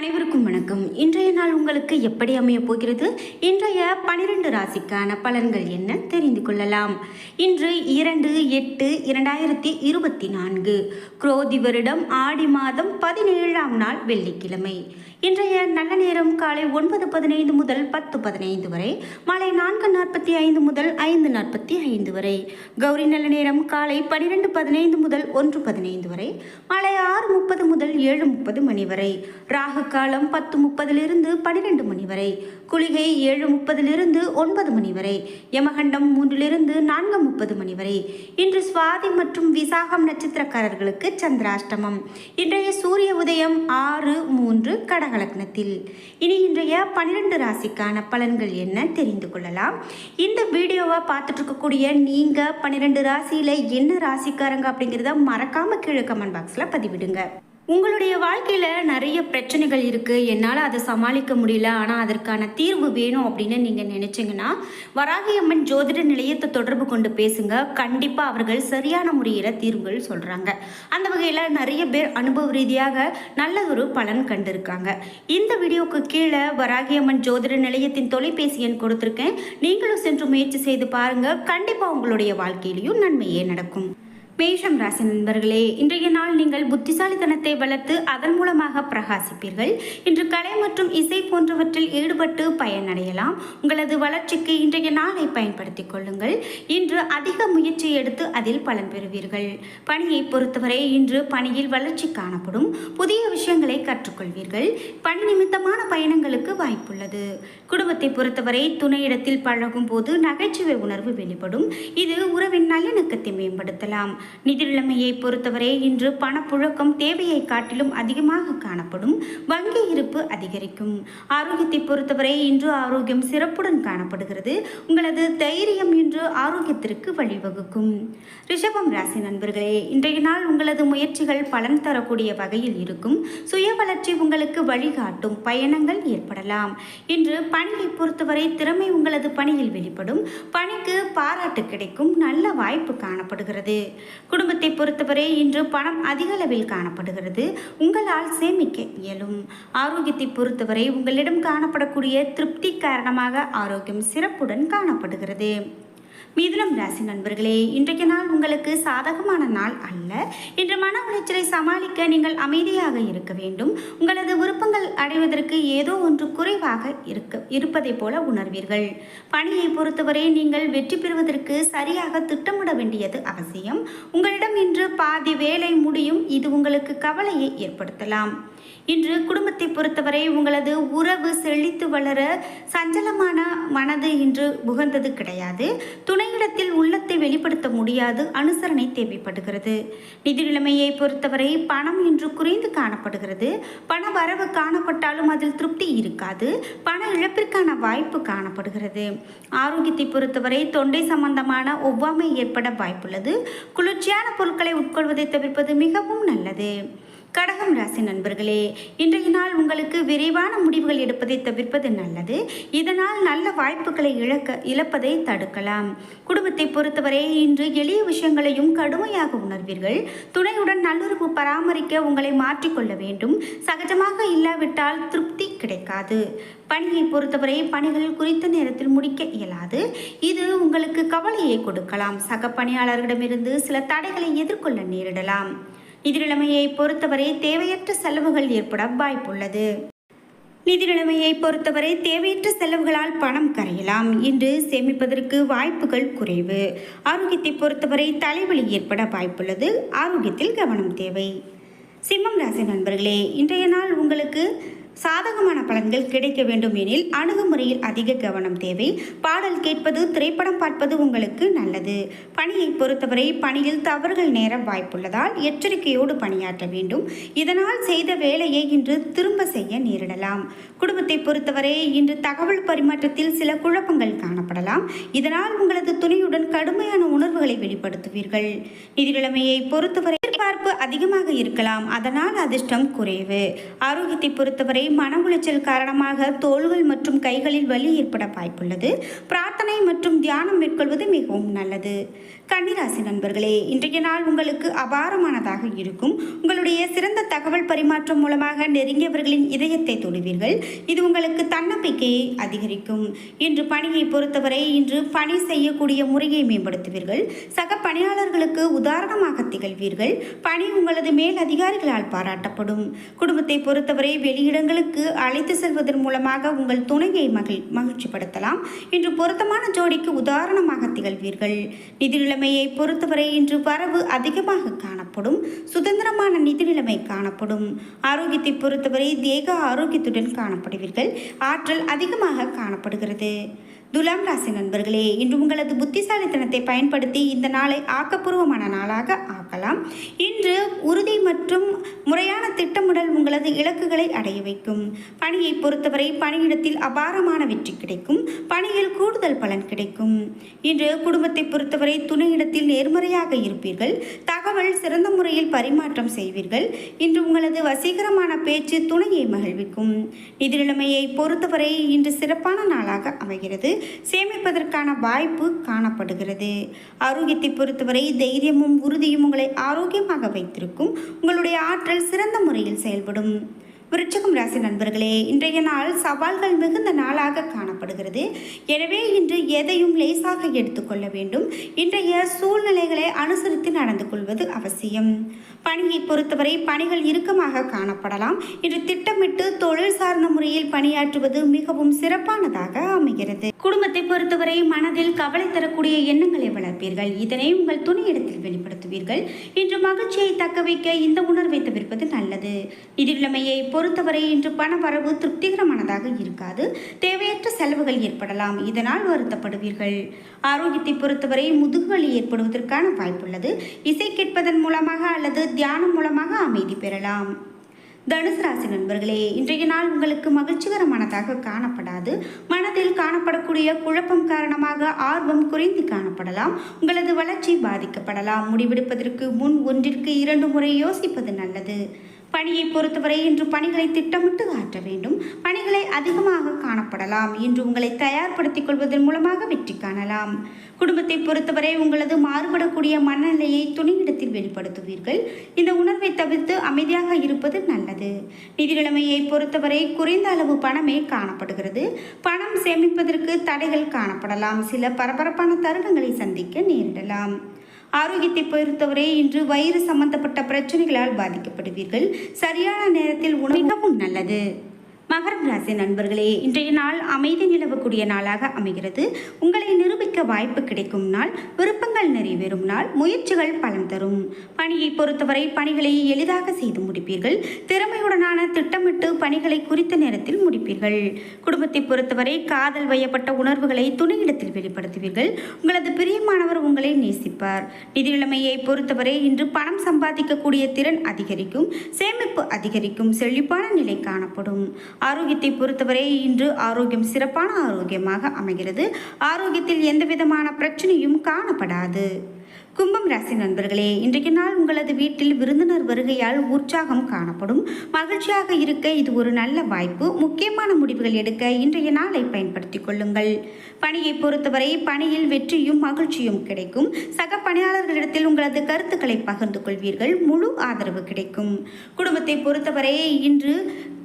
அனைவருக்கும் வணக்கம். இன்றைய நாள் உங்களுக்கு எப்படி அமையப் போகிறது? இன்றைய பனிரெண்டு ராசிக்கான பலன்கள் என்ன தெரிந்து கொள்ளலாம். இன்று இரண்டு எட்டு இரண்டாயிரத்தி இருபத்தி நான்கு. குரோதி வருடம் ஆடி மாதம் பதினேழாம் நாள் வெள்ளிக்கிழமை. இன்றைய நல்ல நேரம் காலை ஒன்பது பதினைந்து முதல் பத்து பதினைந்து வரை மாலை நான்கு நாற்பத்தி ஐந்து முதல் ஐந்து நாற்பத்தி ஐந்து வரை கௌரி நல்ல நேரம் காலை பனிரெண்டு பதினைந்து முதல் ஒன்று பதினைந்து வரை மாலை ஆறு முப்பது முதல் ஏழு முப்பது மணி வரை ராகு காலம் பத்து முப்பதிலிருந்து பனிரெண்டு மணி வரை குளிகை ஏழு முப்பதிலிருந்து ஒன்பது மணி வரை யமகண்டம் மூன்றிலிருந்து நான்கு முப்பது மணி வரை. இன்று சுவாதி மற்றும் விசாகம் நட்சத்திரக்காரர்களுக்கு சந்திராஷ்டமம். இன்றைய சூரிய உதயம் ஆறு மூன்று கடகலக்னத்தில். இனி இன்றைய பன்னிரெண்டு ராசிக்கான பலன்கள் என்ன தெரிந்து கொள்ளலாம். இந்த வீடியோவை பார்த்துட்டு இருக்கக்கூடிய நீங்கள் பன்னிரெண்டு ராசியில் என்ன ராசிக்காரங்க அப்படிங்கிறத மறக்காம கீழே கமெண்ட் பாக்ஸில் பதிவிடுங்க. உங்களுடைய வாழ்க்கையில் நிறைய பிரச்சனைகள் இருக்குது என்னால் அதை சமாளிக்க முடியல. ஆனால் அதற்கான தீர்வு வேணும் அப்படின்னு நீங்கள் நினச்சிங்கன்னா வராகியம்மன் ஜோதிட நிலையத்தை தொடர்பு கொண்டு பேசுங்க. கண்டிப்பாக அவர்கள் சரியான முறையில் தீர்வுகள் சொல்கிறாங்க அந்த வகையில் நிறைய பேர் அனுபவ ரீதியாக நல்ல ஒரு பலன் கண்டிருக்காங்க. இந்த வீடியோவுக்கு கீழே வராகியம்மன் ஜோதிட நிலையத்தின் தொலைபேசி எண் கொடுத்துருக்கேன். நீங்களும் சென்று முயற்சி செய்து பாருங்கள் கண்டிப்பாக உங்களுடைய வாழ்க்கையிலையும் நன்மையே நடக்கும். மேஷம் ராசி நண்பர்களே இன்றைய நாள் நீங்கள் புத்திசாலித்தனத்தை வளர்த்து அதன் மூலமாக பிரகாசிப்பீர்கள். இன்று கலை மற்றும் இசை போன்றவற்றில் ஈடுபட்டு பயனடையலாம். உங்களது வளர்ச்சிக்கு இன்றைய நாளை பயன்படுத்திக் கொள்ளுங்கள். இன்று அதிக முயற்சி எடுத்து அதில் பலன் பெறுவீர்கள். பணியை பொறுத்தவரை இன்று பணியில் வளர்ச்சி காணப்படும். புதிய விஷயங்களை கற்றுக்கொள்வீர்கள். பணி நிமித்தமான பயணங்களுக்கு வாய்ப்புள்ளது. குடும்பத்தை பொறுத்தவரை துணையிடத்தில் பழகும் போது நகைச்சுவை உணர்வு வெளிப்படும். இது உறவின் நல்லிணக்கத்தை மேம்படுத்தலாம். நிதி நிலைமையை பொறுத்தவரை இன்று பணப்புழக்கம் தேவையை காட்டிலும் அதிகமாக காணப்படும் வங்கி இருப்பு அதிகரிக்கும். ஆரோக்கியத்தை பொறுத்தவரை இன்று ஆரோக்கியம் சிறப்புடன் காணப்படுகிறது. உங்களது தைரியம் இன்று ஆரோக்கியத்திற்கு வழிவகுக்கும். ரிஷபம் ராசி நண்பர்களே இன்றைய நாள் உங்களது முயற்சிகள் பலன் தரக்கூடிய வகையில் இருக்கும். சுய வளர்ச்சி உங்களுக்கு வழிகாட்டும் பயணங்கள் ஏற்படலாம். இன்று பணியை பொறுத்தவரை திறமை உங்களது பணியில் வெளிப்படும். பணிக்கு பாராட்டு கிடைக்கும். நல்ல வாய்ப்பு காணப்படுகிறது. குடும்பத்தை பொறுத்தவரை இன்று பணம் அதிக அளவில் காணப்படுகிறது. உங்களால் சேமிக்க இயலும். ஆரோக்கியத்தை பொறுத்தவரை உங்களிடம் காணப்படக்கூடிய திருப்தி காரணமாக ஆரோக்கியம் சிறப்புடன் காணப்படுகிறது. மிதுனம் ராசி நண்பர்களே இன்றைக்கு நாள் உங்களுக்கு சாதகமான நாள் அல்ல. இன்று மன உளைச்சலை சமாளிக்க நீங்கள் அமைதியாக இருக்க வேண்டும். உங்களது விருப்பங்கள் அடைவதற்கு ஏதோ ஒன்று குறைவாக இருக்க இருப்பதைப் போல உணர்வீர்கள். பணியை பொறுத்தவரை நீங்கள் வெற்றி பெறுவதற்கு சரியாக திட்டமிட வேண்டியது அவசியம். உங்களிடம் இன்று பாதி வேலை முடியும். இது உங்களுக்கு கவலையை ஏற்படுத்தலாம். இன்று குடும்பத்தை பொறுத்தவரை உங்களது உறவு செழித்து வளர சஞ்சலமான மனது இன்று உகந்தது கிடையாது. துணையிடத்தில் உள்ளத்தை வெளிப்படுத்த முடியாது. அனுசரணை தேவைப்படுகிறது. நிதி நிலைமையை பொறுத்தவரை பணம் இன்று குறைந்து காணப்படுகிறது. பண வரவு காணப்பட்டாலும் அதில் திருப்தி இருக்காது. பண இழப்பிற்கான வாய்ப்பு காணப்படுகிறது. ஆரோக்கியத்தை பொறுத்தவரை தொண்டை சம்பந்தமான ஒவ்வாமை ஏற்பட வாய்ப்புள்ளது. குளிர்ச்சியான பொருட்களை உட்கொள்வதை தவிர்ப்பது மிகவும் நல்லது. கடகம் ராசி நண்பர்களே இன்றைய நாள் உங்களுக்கு விரைவான முடிவுகள் எடுப்பதை தவிர்ப்பது நல்லது. இதனால் நல்ல வாய்ப்புகளை இழக்க இழப்பதை தடுக்கலாம். குடும்பத்தை பொறுத்தவரை இன்று எளிய விஷயங்களையும் கடுமையாக உணர்வீர்கள். துணையுடன் நல்லுறவு பராமரிக்க உங்களை மாற்றிக்கொள்ள வேண்டும். சகஜமாக இல்லாவிட்டால் திருப்தி கிடைக்காது. பணியை பொறுத்தவரை பணிகள் குறித்த நேரத்தில் முடிக்க இயலாது. இது உங்களுக்கு கவலையை கொடுக்கலாம். சக பணியாளர்களிடமிருந்து சில தடைகளை எதிர்கொள்ள நேரிடலாம். நிதி நிலைமையை பொறுத்தவரை தேவையற்ற செலவுகள் ஏற்பட வாய்ப்புள்ளது. நிதி நிலைமையை பொறுத்தவரை தேவையற்ற செலவுகளால் பணம் கரையலாம். இன்று சேமிப்பதற்கு வாய்ப்புகள் குறைவு. ஆரோக்கியத்தை பொறுத்தவரை தலைவலி ஏற்பட வாய்ப்புள்ளது. ஆரோக்கியத்தில் கவனம் தேவை. சிம்மம் ராசி நண்பர்களே இன்றைய நாள் உங்களுக்கு சாதகமான பலன்கள் கிடைக்க வேண்டும் எனில் அணுகுமுறையில் அதிக கவனம் தேவை. பாடல் கேட்பது திரைப்படம் பார்ப்பது உங்களுக்கு நல்லது. பணியை பொறுத்தவரை பணியில் தவறுகள் நேர வாய்ப்புள்ளதால் எச்சரிக்கையோடு பணியாற்ற வேண்டும். இதனால் செய்த வேலையை இன்று திரும்ப செய்ய நேரிடலாம். குடும்பத்தை பொறுத்தவரை இன்று தகவல் பரிமாற்றத்தில் சில குழப்பங்கள் காணப்படலாம். இதனால் உங்களது துணையுடன் கடுமையான உணர்வுகளை வெளிப்படுத்துவீர்கள். நிதி பொறுத்தவரை எதிர்பார்ப்பு அதிகமாக இருக்கலாம். அதனால் அதிர்ஷ்டம் குறைவு. ஆரோக்கியத்தை பொறுத்தவரை மன உளைச்சல் காரணமாக தோள்கள் மற்றும் கைகளில் வலி ஏற்பட வாய்ப்புள்ளது. பிரார்த்தனை மற்றும் தியானம் மேற்கொள்வது மிகவும் நல்லது. கன்னிராசி நண்பர்களே இன்றைய நாள் உங்களுக்கு அபாரமானதாக இருக்கும். உங்களுடைய சிறந்த தகவல் பரிமாற்றம் மூலமாக நெருங்கியவர்களின் இதயத்தை தொடுவீர்கள். இது உங்களுக்கு தன்னம்பிக்கையை அதிகரிக்கும். இன்று பணியை பொறுத்தவரை இன்று பணி செய்யக்கூடிய முறையை மேம்படுத்துவீர்கள். சக பணியாளர்களுக்கு உதாரணமாக திகழ்வீர்கள். பணி உங்களது மேல் அதிகாரிகளால் பாராட்டப்படும். குடும்பத்தை பொறுத்தவரை வெளியிடங்களுக்கு அழைத்து செல்வதன் மூலமாக உங்கள் துணையை மகிழ் மகிழ்ச்சிப்படுத்தலாம். இன்று பொருத்தமான ஜோடிக்கு உதாரணமாக திகழ்வீர்கள். நிதி நிலைமையை பொறுத்தவரை இன்று வரவு அதிகமாக காணப்படும் சுதந்திரமான நிதி நிலைமை காணப்படும். ஆரோக்கியத்தை பொறுத்தவரை தேக ஆரோக்கியத்துடன் காணப்படுவீர்கள். ஆற்றல் அதிகமாக காணப்படுகிறது. துலாம் ராசி நண்பர்களே இன்று உங்களது புத்திசாலித்தனத்தை பயன்படுத்தி இந்த நாளை ஆக்கப்பூர்வமான நாளாக ஆக்கலாம். உறுதி மற்றும் முறையான திட்டமிடல் உங்களது இலக்குகளை அடைய வைக்கும். பணியை பொறுத்தவரை பணியிடத்தில் அபாரமான வெற்றி கிடைக்கும். பணியில் கூடுதல் பலன் கிடைக்கும். இன்று குடும்பத்தை பொறுத்தவரை துணையிடத்தில் நேர்மறையாக இருப்பீர்கள். தகவல் சிறந்த முறையில் பரிமாற்றம் செய்வீர்கள். இன்று உங்களது வசீகரமான பேச்சு துணையை மகிழ்விக்கும். நிதி நிலைமையை பொறுத்தவரை இன்று சிறப்பான நாளாக அமைகிறது. சேமிப்பதற்கான வாய்ப்பு காணப்படுகிறது. ஆரோக்கியத்தை பொறுத்தவரை தைரியமும் உறுதியும் உங்களை ஆரோக்கியமாக வைத்திருக்கும். உங்களுடைய ஆற்றல் சிறந்த முறையில் செயல்படும். விருச்சகம் ராசி நண்பர்களே இன்றைய நாள் சவால்கள் மிகுந்த நாளாக காணப்படுகிறது. எனவே இன்று எதையும் லேசாக எடுத்துக்கொள்ள வேண்டும். இன்றைய சூழ்நிலைகளை அனுசரித்து நடந்து கொள்வது அவசியம். பணியை பொறுத்தவரை பணிகள் இறுக்கமாக காணப்படலாம். இன்று திட்டமிட்டு தொழில் சார்ந்த முறையில் பணியாற்றுவது மிகவும் சிறப்பானதாக அமைகிறது. குடும்பத்தை பொறுத்தவரை மனதில் கவலை தரக்கூடிய எண்ணங்களை வளர்ப்பீர்கள். இதனை உங்கள் துணையிடத்தில் வெளிப்படுத்துவீர்கள். இன்று மகிழ்ச்சியை தக்க வைக்க இந்த உணர்வை தவிர்ப்பது நல்லது. நிதி நிலைமையை பொறுத்தவரை இன்று பண வரவு திருப்திகரமானதாக இருக்காது. தேவையற்ற செலவுகள் ஏற்படலாம். இதனால் வருத்தப்படுவீர்கள். ஆரோக்கியத்தை பொறுத்தவரை முதுகுவலி ஏற்படுவதற்கான வாய்ப்புள்ளது. இசை கேட்பதன் மூலமாக அல்லது தியானம் மூலமாக அமைதி பெறலாம். தனுசு ராசி நண்பர்களே இன்றைய நாள் உங்களுக்கு மகிழ்ச்சிகரமானதாக காணப்படாது. மனதில் காணப்படக்கூடிய குழப்பம் காரணமாக ஆர்வம் குறைந்து காணப்படலாம். உங்களது வளர்ச்சி பாதிக்கப்படலாம். முடிவெடுப்பதற்கு முன் ஒன்றிற்கு இரண்டு முறை யோசிப்பது நல்லது. பணியை பொறுத்தவரை இன்று பணிகளை திட்டமிட்டு ஆற்ற வேண்டும். பணிகளை அதிகமாக காணப்படலாம் இன்று உங்களை தயார்படுத்திக் கொள்வதன் மூலமாக வெற்றி காணலாம். குடும்பத்தை பொறுத்தவரை உங்களது மாறுபடக்கூடிய மனநிலையை துணையிடத்தில் வெளிப்படுத்துவீர்கள். இந்த உணர்வை தவிர்த்து அமைதியாக இருப்பது நல்லது. நிதி நிலைமையை பொறுத்தவரை குறைந்த அளவு பணமே காணப்படுகிறது. பணம் சேமிப்பதற்கு தடைகள் காணப்படலாம். சில பரபரப்பான தருணங்களை சந்திக்க நேரிடலாம். ஆரோக்கியத்தை பொறுத்தவரை இன்று வயிறு சம்பந்தப்பட்ட பிரச்சனைகளால் பாதிக்கப்படுவீர்கள். சரியான நேரத்தில் உணவு மிகவும் நல்லது. மகரம் ராசி நண்பர்களே இன்றைய நாள் அமைதி நிலவக்கூடிய நாளாக அமைகிறது. உங்களை நிரூபிக்க வாய்ப்பு கிடைக்கும் நாள் விருப்பங்கள் நிறைவேறும் நாள் முயற்சிகள் பலன் தரும். பணியை பொறுத்தவரை பணிகளை எளிதாக செய்து முடிப்பீர்கள். திறமையுடனான திட்டமிட்டு பணிகளை குறித்த நேரத்தில் முடிப்பீர்கள். குடும்பத்தை பொறுத்தவரை காதல் வயப்பட்ட உணர்வுகளை துணையிடத்தில் வெளிப்படுத்துவீர்கள். உங்களது பிரியமானவர் உங்களை நேசிப்பார். நிதி நிலைமையை பொறுத்தவரை இன்று பணம் சம்பாதிக்கக்கூடிய திறன் அதிகரிக்கும் சேமிப்பு அதிகரிக்கும் செழிப்பான நிலை காணப்படும். ஆரோக்கியத்தை பொறுத்தவரை இன்று ஆரோக்கியம் சிறப்பான ஆரோக்கியமாக அமைகிறது. ஆரோக்கியத்தில் எந்த விதமான பிரச்சனையும் காணப்படாது. கும்பம் ராசி நண்பர்களே இன்றைக்கு நாள் உங்களது வீட்டில் விருந்தினர் வருகையால் உற்சாகம் காணப்படும். மகிழ்ச்சியாக இருக்க இது ஒரு நல்ல வாய்ப்பு. முக்கியமான முடிவுகள் எடுக்க இன்றைய நாளை பயன்படுத்திக் கொள்ளுங்கள். பணியை பொறுத்தவரை பணியில் வெற்றியும் மகிழ்ச்சியும் கிடைக்கும். சக பணியாளர்களிடத்தில் உங்களது கருத்துக்களை பகிர்ந்து கொள்வீர்கள். முழு ஆதரவு கிடைக்கும். குடும்பத்தை பொறுத்தவரை இன்று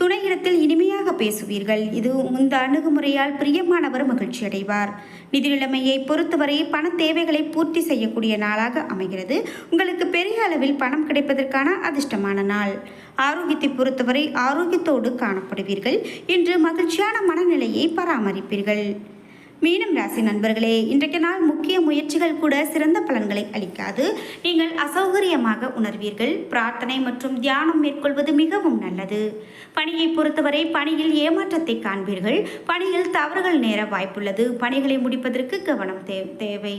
துணையிடத்தில் இனிமையாக பேசுவீர்கள். இது இந்த அணுகுமுறையால் பிரியமானவர் மகிழ்ச்சி அடைவார். நிதி நிலைமையை பொறுத்தவரை பண தேவைகளை பூர்த்தி செய்யக்கூடிய நாளாக அமைகிறது. உங்களுக்கு பெரிய அளவில் பணம் கிடைப்பதற்கான அதிர்ஷ்டமான நாள். ஆரோக்கியத்தை பொறுத்தவரை ஆரோக்கியத்தோடு காணப்படுவீர்கள். இன்று மகிழ்ச்சியான மனநிலையை பராமரிப்பீர்கள். மீனம் ராசி நண்பர்களே இன்றைக்கு நாள் முக்கிய முயற்சிகள் கூட சிறந்த பலன்களை அளிக்காது. நீங்கள் அசௌகரியமாக உணர்வீர்கள். பிரார்த்தனை மற்றும் தியானம் மேற்கொள்வது மிகவும் நல்லது. பணியை பொறுத்தவரை பணியில் ஏமாற்றத்தை காண்பீர்கள். பணியில் தவறுகள் நேர வாய்ப்புள்ளது. பணிகளை முடிப்பதற்கு கவனம் தேவை.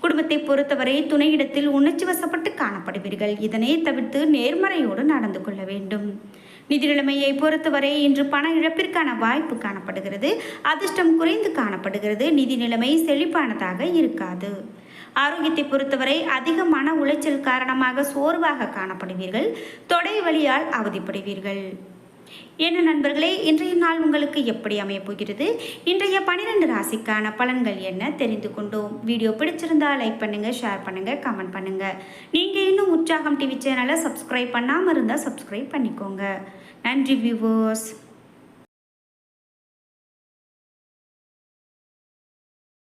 குடும்பத்தை பொறுத்தவரை துணையிடத்தில் உணர்ச்சி வசப்பட்டு காணப்படுவீர்கள். இதனை தவிர்த்து நேர்மறையோடு நடந்து கொள்ள வேண்டும். நிதி நிலைமையை பொறுத்தவரை இன்று பண இழப்பிற்கான வாய்ப்பு காணப்படுகிறது. அதிர்ஷ்டம் குறைந்து காணப்படுகிறது. நிதி நிலைமை செழிப்பானதாக இருக்காது. ஆரோக்கியத்தை பொறுத்தவரை அதிக மன உளைச்சல் காரணமாக சோர்வாக காணப்படுவீர்கள். தொடை வலியால் அவதிப்படுவீர்கள். என்ன நண்பர்களே இன்றைய நாள் உங்களுக்கு எப்படி அமையப் போகிறது? இன்றைய பனிரெண்டு ராசிக்கான பலன்கள் என்ன தெரிந்து கொண்டோம். வீடியோ பிடிச்சிருந்தா லைக் பண்ணுங்கள் ஷேர் பண்ணுங்கள் கமெண்ட் பண்ணுங்கள் நீங்கள் இன்னும் உற்சாகம் டிவி சேனலை சப்ஸ்கிரைப் பண்ணாமல் இருந்தால் சப்ஸ்கிரைப் பண்ணிக்கோங்க. நன்றி வியூவர்ஸ்